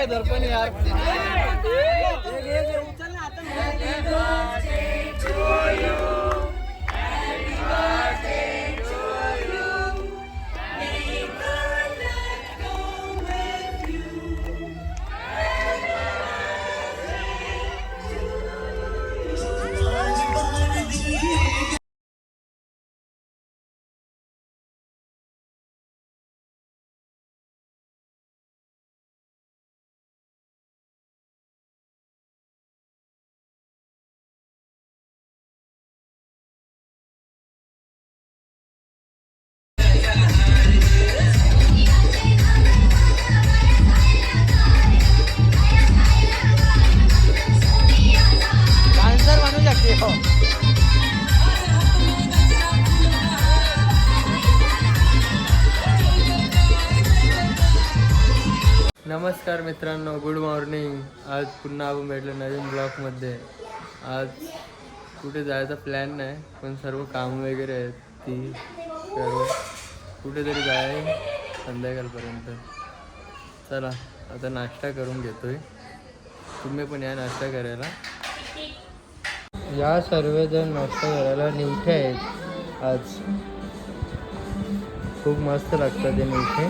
काय दर्पण यार? डान्सर म्हणू शकते नमस्कार मित्रांनो गुड मॉर्निंग आज पुन्हा आपण भेटलो नवीन ब्लॉकमध्ये आज कुठे जायचा प्लॅन नाही पण सर्व काम वगैरे आहेत ती सर्व कुठेतरी जाय संध्याकाळपर्यंत. चला आता नाश्ता करून घेतोय. तुम्ही पण या नाश्ता करायला. या सर्वजण नाश्ता करायला निवठे आहेत. आज खूप मस्त लागतात ते निवठे.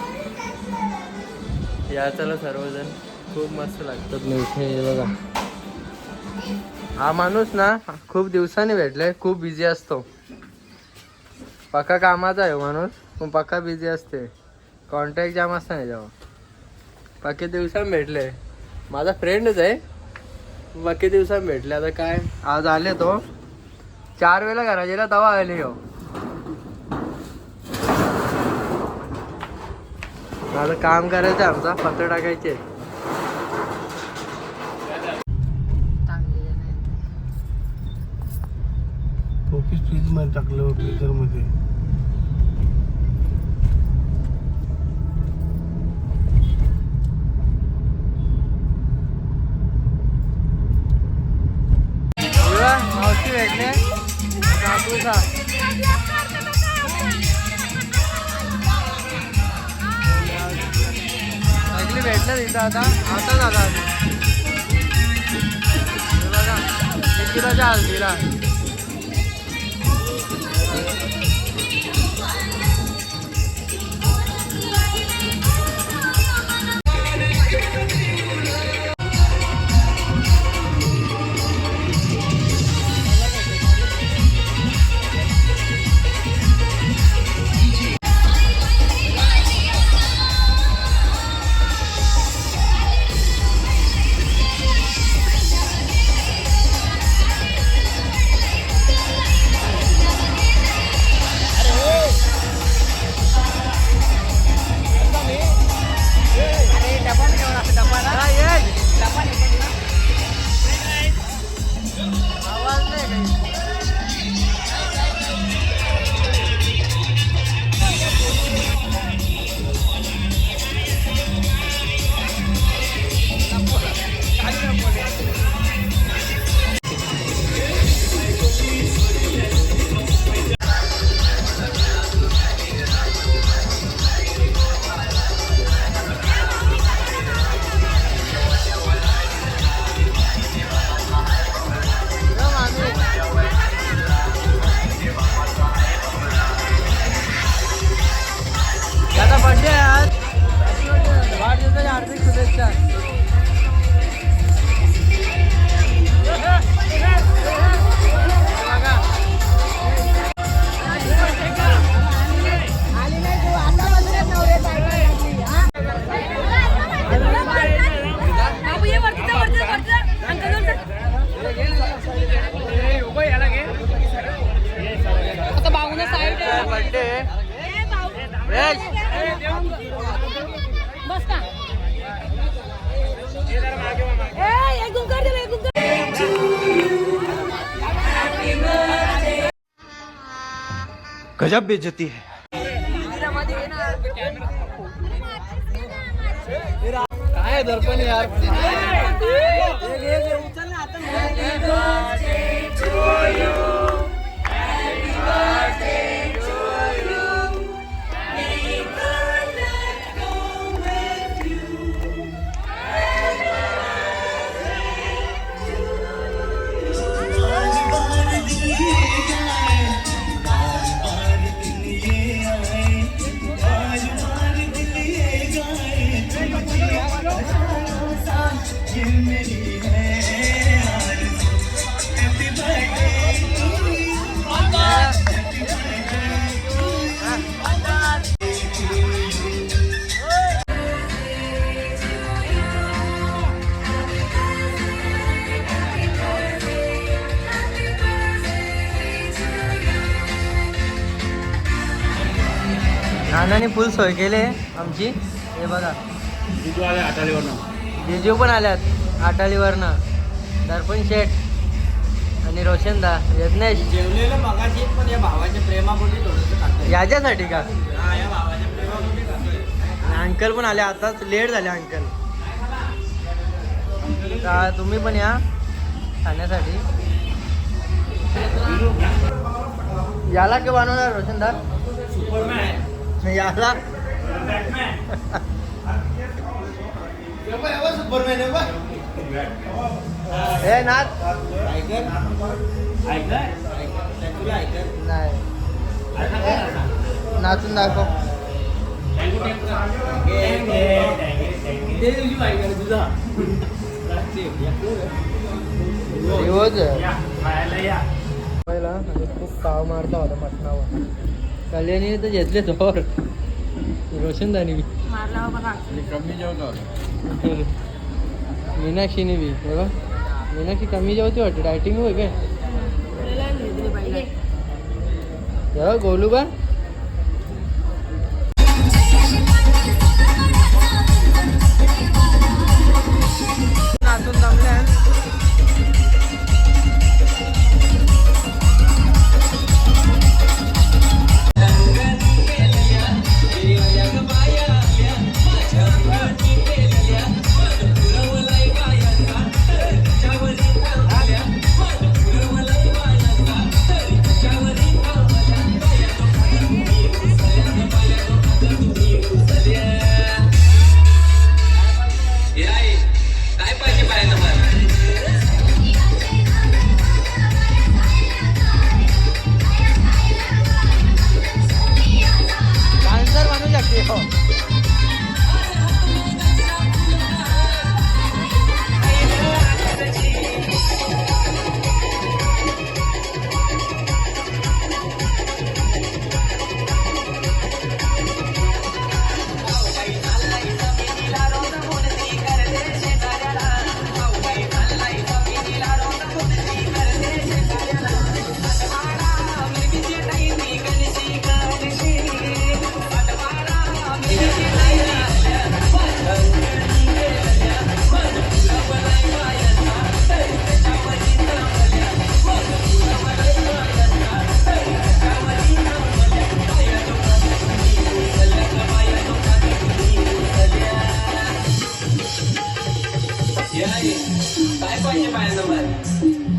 या चला सर्वजण खूप मस्त लागतात निवठे हे बघा. हा माणूस ना खूप दिवसांनी भेटलाय खूप बिझी असतो. पक्का कामाचा आहे हो माणूस. पण पक्का बिझी असते. कॉन्टॅक्ट जाम असता नाही जेव्हा बाकी दिवसात भेटले. माझा फ्रेंडच आहे. बाकी दिवसात भेटले. आता काय? आज आले तो. चार वेळा घरा गेला तवा आले हो माझं काम करायचं आहे आमचा. पत्र टाकायचे. फ्रीजमध्ये टाकलं फ्रीजरमध्ये मावशी भेटले काकूचा सगळी भेटलं तिथं आता. आता झाला बघा. कितीला हल्दीला त्याचा बर्थडे आहे आज. वाढदिवसाच्या हार्दिक शुभेच्छा. बर्थडे. बस का गजब बेचती है काय दर्पण यार नानाने फुल सोय केले आमची हे बघा आटा बनव जिजू पण आल्यात आटालीवरनं. दर्पण शेठ आणि रोशनदा यज्ञेश. जेवलेलं मगाशी पण या भावाच्या प्रेमापोटी थोडंसं खातोय. याच्यासाठी का? हा या भावाच्या प्रेमापोटी खातोय. अंकल पण आले आताच लेट झाले अंकल. तर तुम्ही पण या खाण्यासाठी. याला के बनवणार रोशनदा? सुपरमॅन. याला? सुपरमॅन हे तुला ऐकत नाही. नाचून दाखव. तुझा पहिला आणि खूप काव मारता होता मटणावर. कल्याणी तर घेतले जोर रोशनदानी बी. मारला बघा कमी जेवतो मीनाक्षीने बी बघा. मीनाक्षी कमी जेवती वाटते. डायटिंग होय काय? तेव्हा गोलू का नाचून जमल्या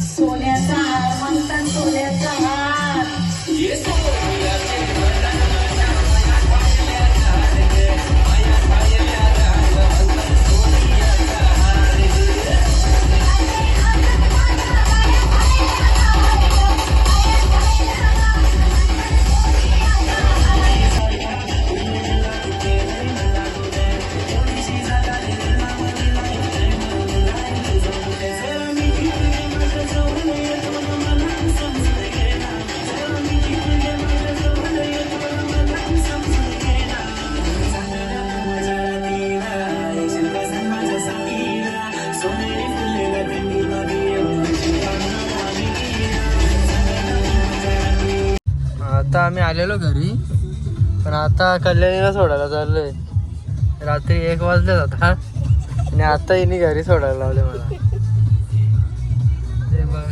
सोन्याचा हार म्हणतात सोन्याचा हार. आम्ही आलेलो घरी. पण आता कल्याणीला सोडायला चाललोय. रात्री एक वाजले आता. आणि आता हिने घरी सोडायला लावले मला. ते बघ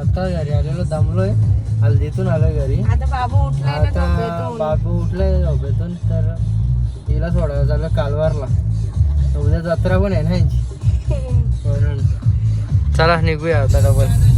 आता घरी आलेलो दमलोय. हल्दीतून आलोय घरी. आता बाबू झोपेतून. बाबू उठलाय झोपेतून तर हिला सोडायला चाललं कालवारला. उद्या जत्रा पण आहे ना यांची म्हणून. चला निघूया आता डबल.